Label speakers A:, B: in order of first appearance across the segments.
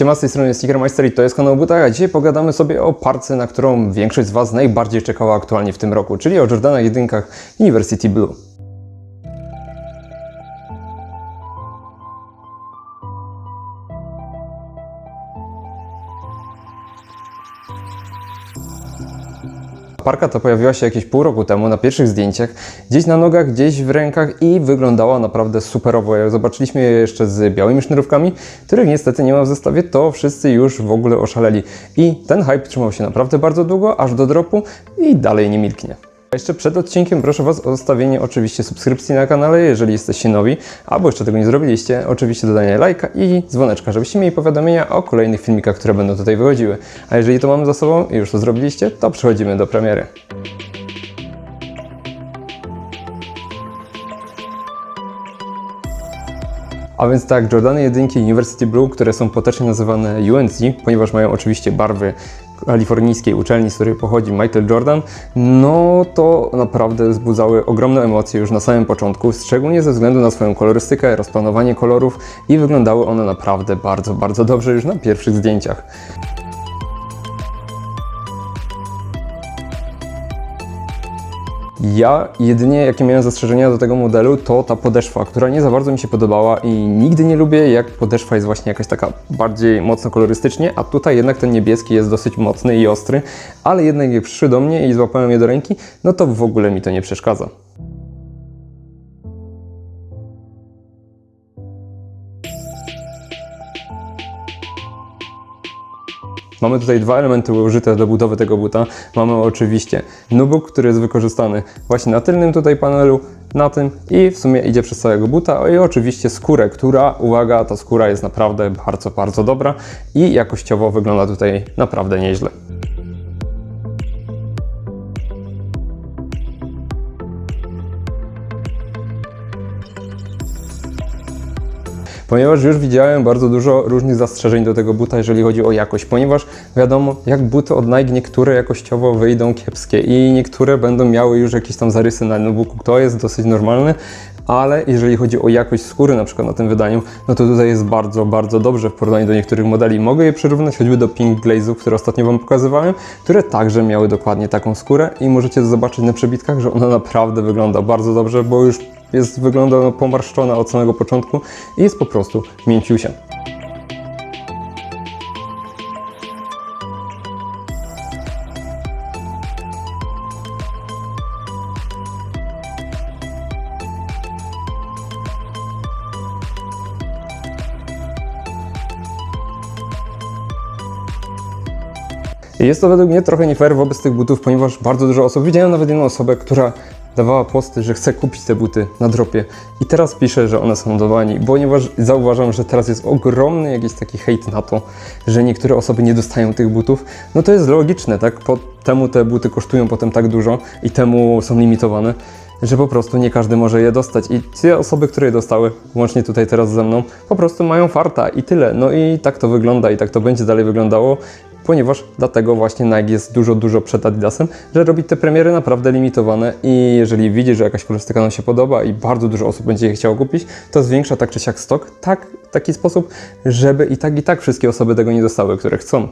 A: Siema, z tej strony jest Sneakermeister i to jest kanał Buta, a dzisiaj pogadamy sobie o parce, na którą większość z Was najbardziej czekała aktualnie w tym roku, czyli o Jordanach jedynkach University Blue. Parka ta pojawiła się jakieś pół roku temu na pierwszych zdjęciach, gdzieś na nogach, gdzieś w rękach i wyglądała naprawdę superowo. Jak zobaczyliśmy je jeszcze z białymi sznurówkami, których niestety nie ma w zestawie, to wszyscy już w ogóle oszaleli. I ten hype trzymał się naprawdę bardzo długo, aż do dropu i dalej nie milknie. A jeszcze przed odcinkiem proszę Was o zostawienie oczywiście subskrypcji na kanale, jeżeli jesteście nowi, albo jeszcze tego nie zrobiliście, oczywiście dodanie lajka i dzwoneczka, żebyście mieli powiadomienia o kolejnych filmikach, które będą tutaj wychodziły. A jeżeli to mamy za sobą i już to zrobiliście, to przechodzimy do premiery. A więc tak, Jordany jedynki University Blue, które są potocznie nazywane UNC, ponieważ mają oczywiście barwy kalifornijskiej uczelni, z której pochodzi Michael Jordan, no to naprawdę wzbudzały ogromne emocje już na samym początku, szczególnie ze względu na swoją kolorystykę, rozplanowanie kolorów i wyglądały one naprawdę bardzo, bardzo dobrze już na pierwszych zdjęciach. Ja jedynie jakie miałem zastrzeżenia do tego modelu to ta podeszwa, która nie za bardzo mi się podobała i nigdy nie lubię jak podeszwa jest właśnie jakaś taka bardziej mocno kolorystycznie, a tutaj jednak ten niebieski jest dosyć mocny i ostry, ale jednak jak przyszły do mnie i złapałem je do ręki, no to w ogóle mi to nie przeszkadza. Mamy tutaj dwa elementy użyte do budowy tego buta. Mamy oczywiście nubuk, który jest wykorzystany właśnie na tylnym tutaj panelu, na tym i w sumie idzie przez całego buta i oczywiście skórę, która, uwaga, ta skóra jest naprawdę bardzo, bardzo dobra i jakościowo wygląda tutaj naprawdę nieźle. Ponieważ już widziałem bardzo dużo różnych zastrzeżeń do tego buta, jeżeli chodzi o jakość, ponieważ wiadomo, jak buty od Nike, niektóre jakościowo wyjdą kiepskie i niektóre będą miały już jakieś tam zarysy na notebooku, to jest dosyć normalne, ale jeżeli chodzi o jakość skóry na przykład na tym wydaniu, no to tutaj jest bardzo, bardzo dobrze w porównaniu do niektórych modeli. Mogę je przyrównać choćby do Pink Glaze'ów, które ostatnio Wam pokazywałem, które także miały dokładnie taką skórę i możecie zobaczyć na przebitkach, że ona naprawdę wygląda bardzo dobrze, bo już jest, wygląda no, pomarszczona od samego początku i jest po prostu mięciusia. Jest to według mnie trochę nie fair wobec tych butów, ponieważ bardzo dużo osób, widziałem nawet jedną osobę, która dawała posty, że chce kupić te buty na dropie i teraz pisze, że one są do ponieważ zauważam, że teraz jest ogromny jakiś taki hejt na to, że niektóre osoby nie dostają tych butów. No to jest logiczne, tak? Po temu te buty kosztują potem tak dużo i temu są limitowane, że po prostu nie każdy może je dostać. I te osoby, które je dostały, łącznie tutaj teraz ze mną, po prostu mają farta i tyle. No i tak to wygląda i tak to będzie dalej wyglądało ponieważ dlatego właśnie Nike jest dużo, dużo przed Adidasem, że robi te premiery naprawdę limitowane i jeżeli widzi, że jakaś kolorystyka nam się podoba i bardzo dużo osób będzie je chciało kupić, to zwiększa tak czy siak stok, tak, w taki sposób, żeby i tak i tak wszystkie osoby tego nie dostały, które chcą.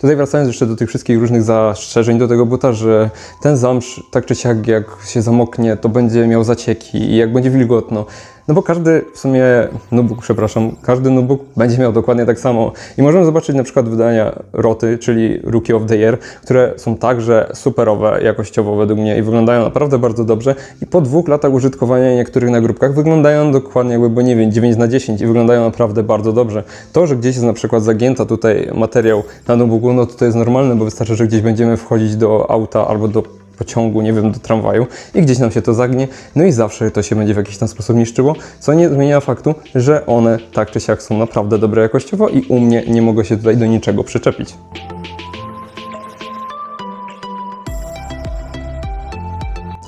A: Tutaj wracając jeszcze do tych wszystkich różnych zastrzeżeń do tego buta, że ten zamsz tak czy siak jak się zamoknie, to będzie miał zacieki i jak będzie wilgotno. No bo każdy w sumie notebook, przepraszam, każdy notebook będzie miał dokładnie tak samo. I możemy zobaczyć na przykład wydania Roty, czyli Rookie of the Year, które są także superowe jakościowo według mnie i wyglądają naprawdę bardzo dobrze. I po dwóch latach użytkowania niektórych nagrobkach wyglądają dokładnie jakby, bo nie wiem, 9 na 10 i wyglądają naprawdę bardzo dobrze. To, że gdzieś jest na przykład zagięta tutaj materiał na notebooku, no to to jest normalne, bo wystarczy, że gdzieś będziemy wchodzić do auta albo do pociągu, nie wiem, do tramwaju i gdzieś nam się to zagnie, no i zawsze to się będzie w jakiś tam sposób niszczyło, co nie zmienia faktu, że one tak czy siak są naprawdę dobre jakościowo i u mnie nie mogę się tutaj do niczego przyczepić.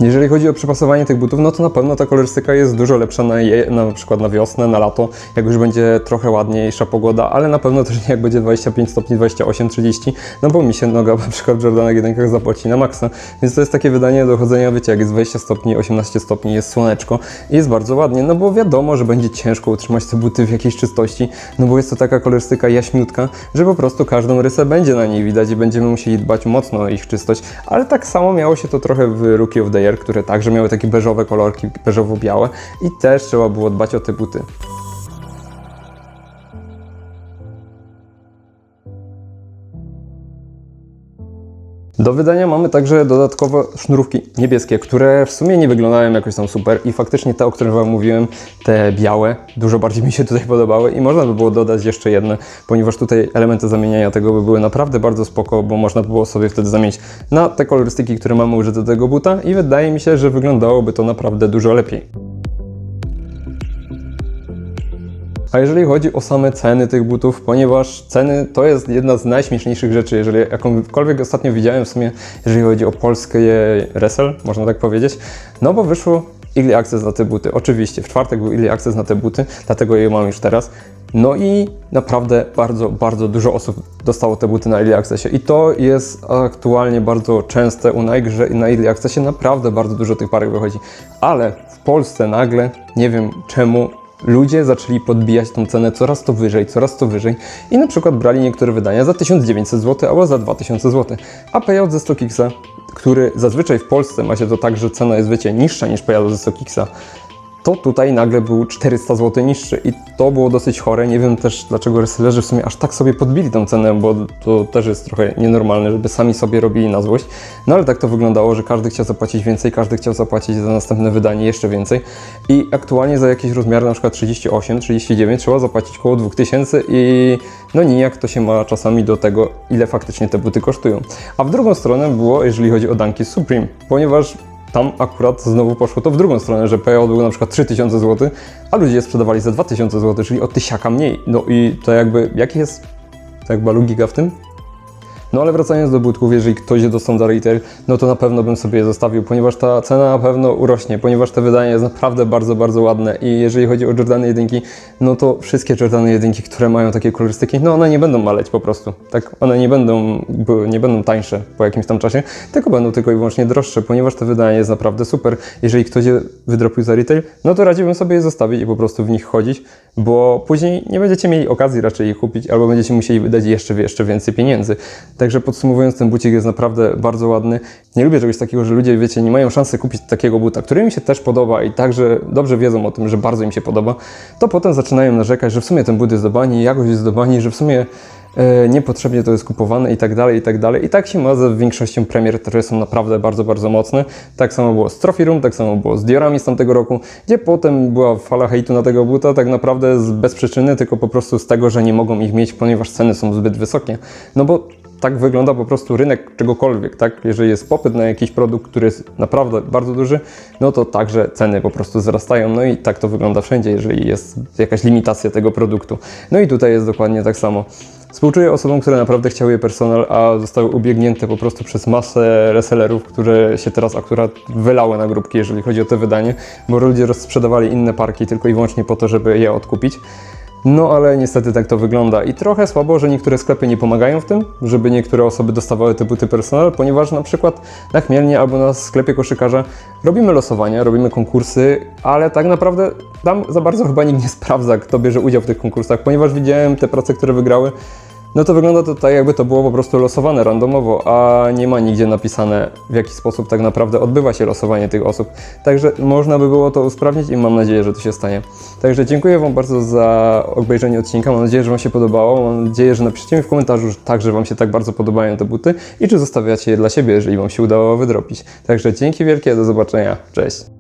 A: Jeżeli chodzi o przypasowanie tych butów, no to na pewno ta kolorystyka jest dużo lepsza na, je, na przykład na wiosnę, na lato, jak już będzie trochę ładniejsza pogoda, ale na pewno też nie jak będzie 25 stopni, 28, 30, no bo mi się noga na przykład w Jordanach jedynkach zapłaci na maksa, więc to jest takie wydanie do chodzenia, wiecie, jak jest 20 stopni, 18 stopni, jest słoneczko i jest bardzo ładnie, no bo wiadomo, że będzie ciężko utrzymać te buty w jakiejś czystości, no bo jest to taka kolorystyka jaśniutka, że po prostu każdą rysę będzie na niej widać i będziemy musieli dbać mocno o ich czystość, ale tak samo miało się to trochę w Rookie of the Które także miały takie beżowe kolorki, beżowo-białe i też trzeba było dbać o te buty. Do wydania mamy także dodatkowo sznurówki niebieskie, które w sumie nie wyglądają jakoś tam super i faktycznie te, o których Wam mówiłem, te białe, dużo bardziej mi się tutaj podobały i można by było dodać jeszcze jedne, ponieważ tutaj elementy zamieniania tego by były naprawdę bardzo spoko, bo można by było sobie wtedy zamienić na te kolorystyki, które mamy użyte do tego buta i wydaje mi się, że wyglądałoby to naprawdę dużo lepiej. A jeżeli chodzi o same ceny tych butów, ponieważ ceny to jest jedna z najśmieszniejszych rzeczy, jeżeli jakąkolwiek ostatnio widziałem w sumie, jeżeli chodzi o polskie resell, można tak powiedzieć, no bo wyszło Early Access na te buty. Oczywiście, w czwartek był Early Access na te buty, dlatego je mam już teraz. No i naprawdę bardzo, bardzo dużo osób dostało te buty na Early Accessie i to jest aktualnie bardzo częste u Nike, że na Early Accessie naprawdę bardzo dużo tych parek wychodzi. Ale w Polsce nagle, nie wiem czemu, ludzie zaczęli podbijać tą cenę coraz to wyżej, coraz to wyżej i na przykład brali niektóre wydania za 1900 zł albo za 2000 zł. A payout ze StockXa, który zazwyczaj w Polsce ma się to tak, że cena jest wiecie niższa niż payout ze StockXa, to tutaj nagle był 400 zł niższy i to było dosyć chore. Nie wiem też dlaczego resellerzy w sumie aż tak sobie podbili tą cenę, bo to też jest trochę nienormalne, żeby sami sobie robili na złość. No ale tak to wyglądało, że każdy chciał zapłacić więcej, każdy chciał zapłacić za następne wydanie jeszcze więcej i aktualnie za jakieś rozmiary na przykład 38, 39 trzeba zapłacić około 2000 i no nijak to się ma czasami do tego, ile faktycznie te buty kosztują. A w drugą stronę było, jeżeli chodzi o Danki Supreme, ponieważ tam akurat znowu poszło to w drugą stronę, że payout był na przykład 3000 zł, a ludzie je sprzedawali za 2000 zł, czyli o tysiaka mniej. No i to jakby, jaki jest jakby logika w tym? No ale wracając do butków, jeżeli ktoś je dostał za retail, no to na pewno bym sobie je zostawił, ponieważ ta cena na pewno urośnie, ponieważ te wydanie jest naprawdę bardzo, bardzo ładne i jeżeli chodzi o Jordany jedynki, no to wszystkie Jordany jedynki, które mają takie kolorystyki, no one nie będą maleć po prostu, tak, one nie będą, nie będą tańsze po jakimś tam czasie, tylko będą tylko i wyłącznie droższe, ponieważ to wydanie jest naprawdę super. Jeżeli ktoś je wydropił za retail, no to radziłbym sobie je zostawić i po prostu w nich chodzić, bo później nie będziecie mieli okazji raczej ich kupić, albo będziecie musieli wydać jeszcze, jeszcze więcej pieniędzy. Także podsumowując, ten bucik jest naprawdę bardzo ładny. Nie lubię czegoś takiego, że ludzie, wiecie, nie mają szansy kupić takiego buta, który im się też podoba i także dobrze wiedzą o tym, że bardzo im się podoba, to potem zaczynają narzekać, że w sumie ten but jest do bani, jakość jest do bani, że w sumie e, niepotrzebnie to jest kupowane i tak dalej, i tak dalej. I tak się ma ze większością premier, które są naprawdę bardzo, bardzo mocne. Tak samo było z Trophy Room, tak samo było z Diorami z tamtego roku, gdzie potem była fala hejtu na tego buta, tak naprawdę z, bez przyczyny, tylko po prostu z tego, że nie mogą ich mieć, ponieważ ceny są zbyt wysokie. No bo tak wygląda po prostu rynek czegokolwiek, tak? Jeżeli jest popyt na jakiś produkt, który jest naprawdę bardzo duży, no to także ceny po prostu wzrastają. No i tak to wygląda wszędzie, jeżeli jest jakaś limitacja tego produktu. No i tutaj jest dokładnie tak samo. Współczuję osobom, które naprawdę chciały je personal, a zostały ubiegnięte po prostu przez masę resellerów, które się teraz akurat wylały na grupki, jeżeli chodzi o te wydanie, bo ludzie rozsprzedawali inne parki tylko i wyłącznie po to, żeby je odkupić. No ale niestety tak to wygląda. I trochę słabo, że niektóre sklepy nie pomagają w tym, żeby niektóre osoby dostawały te buty personal, ponieważ na przykład na Chmielnie albo na sklepie koszykarza robimy losowania, robimy konkursy, ale tak naprawdę tam za bardzo chyba nikt nie sprawdza, kto bierze udział w tych konkursach, ponieważ widziałem te prace, które wygrały, no to wygląda to tak, jakby to było po prostu losowane randomowo, a nie ma nigdzie napisane, w jaki sposób tak naprawdę odbywa się losowanie tych osób. Także można by było to usprawnić i mam nadzieję, że to się stanie. Także dziękuję Wam bardzo za obejrzenie odcinka. Mam nadzieję, że Wam się podobało. Mam nadzieję, że napiszcie mi w komentarzu, że także Wam się tak bardzo podobają te buty i czy zostawiacie je dla siebie, jeżeli Wam się udało wydropić. Także dzięki wielkie, do zobaczenia. Cześć!